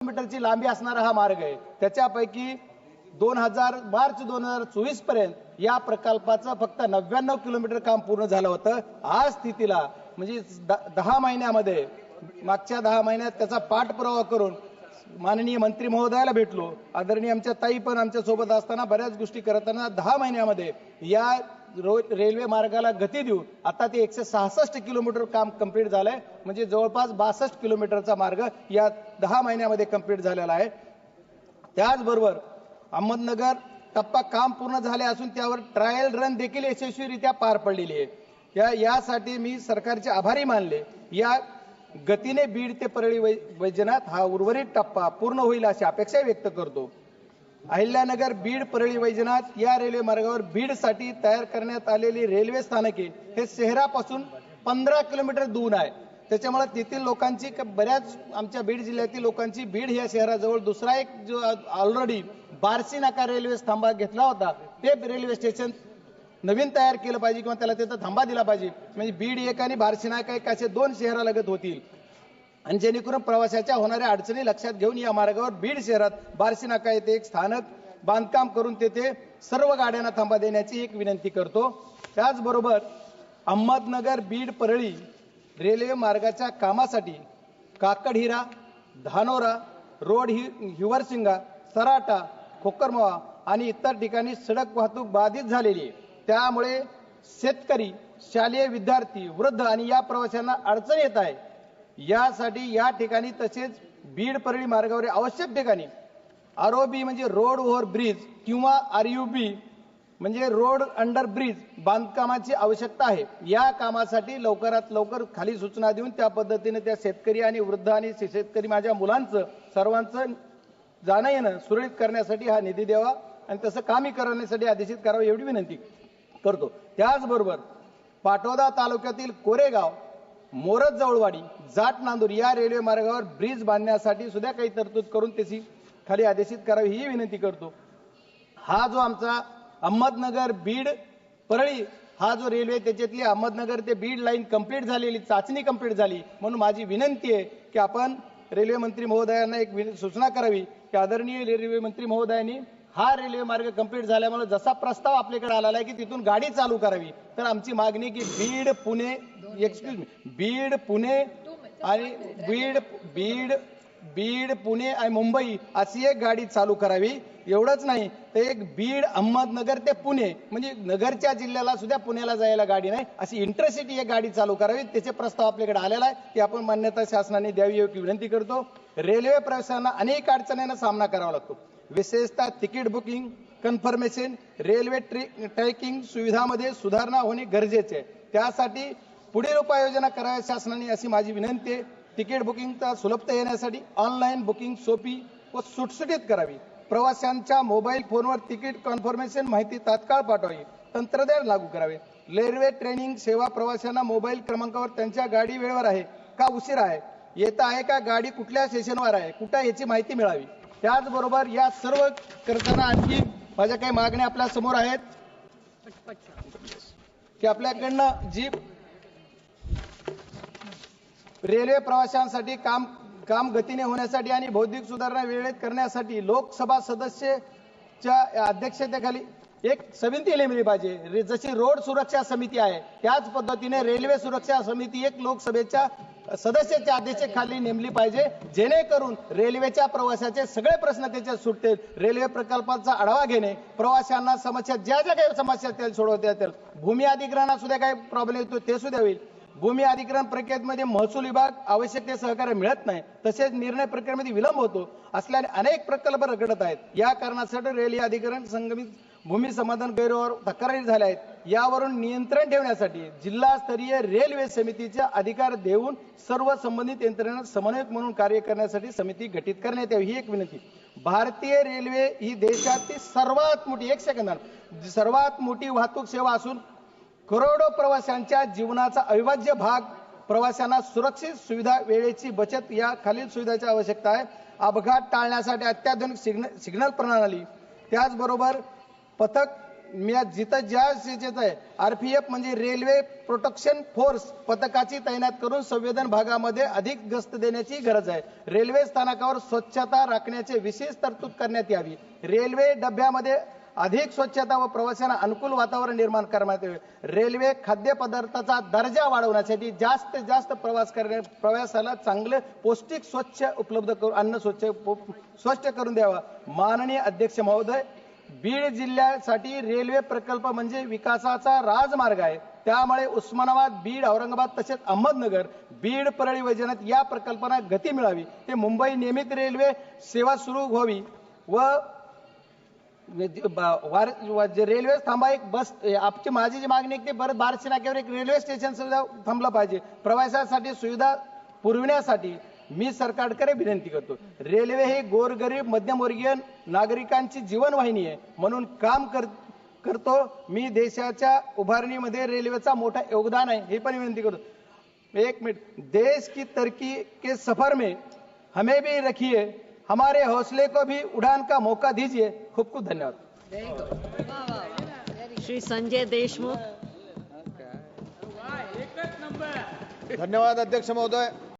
किलोमीटरची लांबी असणारा हा मार्ग आहे. त्याच्यापैकी दोन हजार मार्च दोन हजार चोवीसपर्यंत या प्रकल्पाचं फक्त नव्याण्णव किलोमीटर काम पूर्ण झालं होतं. आज स्थितीला म्हणजे दहा महिन्यामध्ये मागच्या दहा महिन्यात त्याचा पाठपुरावा करून माननीय मंत्री महोदयाला भेटलो. आदरणीय आमच्या ताई पण आमच्यासोबत असताना बऱ्याच गोष्टी करताना दहा महिन्यामध्ये या रेल्वे मार्गाला गती देऊन आता ते एकशे सहासष्ट किलोमीटर काम कंप्लीट झालंय. म्हणजे जवळपास बासष्ट किलोमीटरचा मार्ग या दहा महिन्यामध्ये कंप्लीट झालेला आहे. त्याचबरोबर अहमदनगर टप्पा काम पूर्ण झाले असून त्यावर ट्रायल रन देखील यशस्वीरित्या पार पडलेली आहे. या यासाठी मी सरकारचे आभारी मानले. या गतीने बीड ते परळी वै वैजनाथ हा उर्वरित टप्पा पूर्ण होईल अशी अपेक्षा व्यक्त करतो. अहिल्यानगर बीड परळी वैजनाथ या रेल्वे मार्गावर बीडसाठी तयार करण्यात आलेली रेल्वे स्थानके हे शहरापासून पंधरा किलोमीटर दूर आहे. त्याच्यामुळे तेथील लोकांची बऱ्याच आमच्या बीड जिल्ह्यातील लोकांची बीड या शहराजवळ दुसरा एक जो ऑलरेडी बार्शी नाका रेल्वे थांबा घेतला होता. ते रेल्वे स्टेशन नवीन तयार केलं पाहिजे किंवा त्याला तिथं थांबा दिला पाहिजे. म्हणजे बीड एक आणि बार्शी नाका एक असे दोन शहरालगत होतील. आणि जेणेकरून प्रवाशाच्या होणाऱ्या अडचणी लक्षात घेऊन या मार्गावर बीड शहरात बार्शी नाका येथे एक स्थानक बांधकाम करून तेथे सर्व गाड्यांना थांबा देण्याची एक विनंती करतो. त्याचबरोबर अहमदनगर बीड परळी रेल्वे मार्गाच्या कामासाठी काकडहिरा धानोरा रोड हि हिवरसिंगा सराटा खोकरमवा आणि इतर ठिकाणी सडक वाहतूक बाधित झालेली आहे. त्यामुळे शेतकरी शालेय विद्यार्थी वृद्ध आणि या प्रवाशांना अडचण येत आहे. यासाठी या ठिकाणी तसेच बीड परळी मार्गावरील आवश्यक ठिकाणी आरओबी म्हणजे रोड ओव्हर ब्रिज किंवा आरयूबी म्हणजे रोड अंडर ब्रिज बांधकामाची आवश्यकता आहे. या कामासाठी लवकरात लवकर खाली सूचना देऊन त्या पद्धतीने त्या शेतकरी आणि वृद्ध आणि शेतकरी माझ्या मुलांचं सर्वांचं जाणं येणं सुरळीत करण्यासाठी हा निधी द्यावा आणि तसं कामी करण्यासाठी आदेशित करावं एवढी विनंती करतो. त्याचबरोबर पाटोदा तालुक्यातील कोरेगाव मोरज जवळवाडी जाट नांदूर या रेल्वे मार्गावर ब्रिज बांधण्यासाठी सुद्धा काही तरतूद करून त्याची खाली आदेशित करावी ही विनंती करतो. हा जो आमचा अहमदनगर बीड परळी हा जो रेल्वे त्याच्यातली अहमदनगर ते बीड लाईन कंप्लीट झालेली चाचणी कंप्लीट झाली म्हणून माझी विनंती आहे की आपण रेल्वे मंत्री महोदयांना एक सूचना करावी की आदरणीय रेल्वे मंत्री महोदयांनी हा रेल्वे मार्ग कंप्लीट झाल्यामुळे जसा प्रस्ताव आपल्याकडे आलेला आहे की तिथून गाडी चालू करावी. तर आमची मागणी की बीड पुणे एक्सक्यूज मी बीड पुणे आणि बीड बीड बीड पुणे आणि मुंबई अशी एक गाडी चालू करावी. एवढंच नाही तर एक बीड अहमदनगर ते पुणे. म्हणजे नगरच्या जिल्ह्याला सुद्धा पुण्याला जायला गाडी नाही. अशी इंटरसिटी एक गाडी चालू करावी. त्याचे प्रस्ताव आपल्याकडे आलेला आहे. ती आपण मान्यता शासनाने द्यावी एवढी विनंती करतो. रेल्वे प्रवाशांना अनेक अडचणींना सामना करावा लागतो. विशेषतः तिकीट बुकिंग कन्फर्मेशन रेल्वे ट्रे- ट्रॅकिंग सुविधामध्ये सुधारणा होणे गरजेचे आहे. त्यासाठी पुढील उपाययोजना कराव्या शासनाने अशी माझी विनंती आहे. तिकीट बुकिंगचा सुलभता येण्यासाठी ऑनलाईन बुकिंग सोपी व सुटसुटीत करावी. प्रवाशांच्या मोबाईल फोनवर तिकीट कन्फर्मेशन माहिती तात्काळ पाठवावी. तंत्रज्ञान लागू करावे. रेल्वे ट्रेनिंग सेवा प्रवाशांना मोबाईल क्रमांकावर त्यांच्या गाडी वेळेवर आहे का उशीर आहे? येत आहे का? गाडी कुठल्या स्टेशनवर आहे? कुठं याची माहिती मिळावी. त्याचबरोबर या सर्व करताना आणखी माझ्या काही मागण्या आपल्यासमोर आहेत. की आपल्याकडनं जी रेल्वे प्रवाशांसाठी काम काम गतीने होण्यासाठी आणि बौद्धिक सुधारणा वेळेत करण्यासाठी लोकसभा सदस्यच्या अध्यक्षतेखाली एक समिती नेमली पाहिजे. जशी रोड सुरक्षा समिती आहे त्याच पद्धतीने रेल्वे सुरक्षा समिती एक लोकसभेच्या सदस्याच्या अध्यक्षतेखाली नेमली पाहिजे. जेणेकरून रेल्वेच्या प्रवासाचे सगळे प्रश्न त्याच्यात सुटतील. रेल्वे प्रकल्पाचा आढावा घेणे प्रवाशांना समस्या ज्या ज्या काही समस्या त्या सोडवता येतील. भूमी अधिग्रहणात सुद्धा काही प्रॉब्लेम येतो ते सुद्धा होईल. भूमी अधिग्रहण प्रक्रियेमध्ये महसूल विभाग आवश्यक ते सहकार्य मिळत नाही तसेच निर्णय प्रक्रियेमध्ये विलंब होतो असल्याने अनेक प्रकल्प रगडत आहेत. या कारणासाठी रेल्वे अधिग्रहण संगमित भूमी समाधान गैरवर तक्रारी झाल्या आहेत. यावरून नियंत्रण ठेवण्यासाठी जिल्हास्तरीय रेल्वे समितीचे अधिकार देऊन सर्व संबंधित यंत्रणा समन्वयक म्हणून कार्य करण्यासाठी समिती गठीत करण्यात यावी ही एक विनंती. भारतीय रेल्वे ही देशातील सर्वात मोठी एक सेकंदात सर्वात मोठी वाहतूक सेवा असून करोडो प्रवाशांच्या जीवनाचा अविभाज्य भाग प्रवाशांना सुरक्षित सुविधा वेळेची बचत या खालील सुविधाची आवश्यकता आहे. अपघात टाळण्यासाठी अत्याधुनिक सिग्नल सिग्नल प्रणाली. त्याचबरोबर पथक मी जिथं ज्या याच्यात आहे एफ म्हणजे रेल्वे प्रोटेक्शन फोर्स पथकाची तैनात करून संवेदन भागामध्ये अधिक गस्त देण्याची गरज आहे. रेल्वे स्थानकावर स्वच्छता राखण्याचे विशेष तरतूद करण्यात यावी. रेल्वे डब्यामध्ये अधिक स्वच्छता व प्रवाशांना अनुकूल वातावरण निर्माण करण्यात यावे. रेल्वे खाद्यपदार्थाचा दर्जा वाढवण्यासाठी जास्तीत जास्त प्रवास करण्या प्रवासाला चांगले पौष्टिक स्वच्छ उपलब्ध करून अन्न स्वच्छ स्वच्छ करून द्यावा. माननीय अध्यक्ष महोदय बीड जिल्ह्यासाठी रेल्वे प्रकल्प म्हणजे विकासाचा राजमार्ग आहे. त्यामुळे उस्मानाबाद बीड औरंगाबाद तसेच अहमदनगर बीड परळी वैजनाथ या प्रकल्पांना गती मिळावी. ते मुंबई नियमित रेल्वे सेवा सुरू व्हावी व- जे रेल्वे थांबा एक बस आपची माझी जी मागणी आहे की परत बारशी नाक्यावर एक रेल्वे स्टेशन सुद्धा थांबलं पाहिजे. प्रवासासाठी सुविधा पुरविण्यासाठी मी सरकारकडे विनंती करतो. रेल्वे हे गोरगरीब मध्यमवर्गीय नागरिकांची जीवनवाहिनी आहे. म्हणून काम कर करतो. मी देशाच्या उभारणीमध्ये रेल्वेचा मोठा योगदान आहे हे पण विनंती करतो. एक मिनिट. देश की तरक्की के सफर में हमें भी रखिए. हमारे हौसले को भी उड़ान का मौका दीजिए। खूब खूब धन्यवाद। श्री संजय देशमुख। धन्यवाद अध्यक्ष महोदय।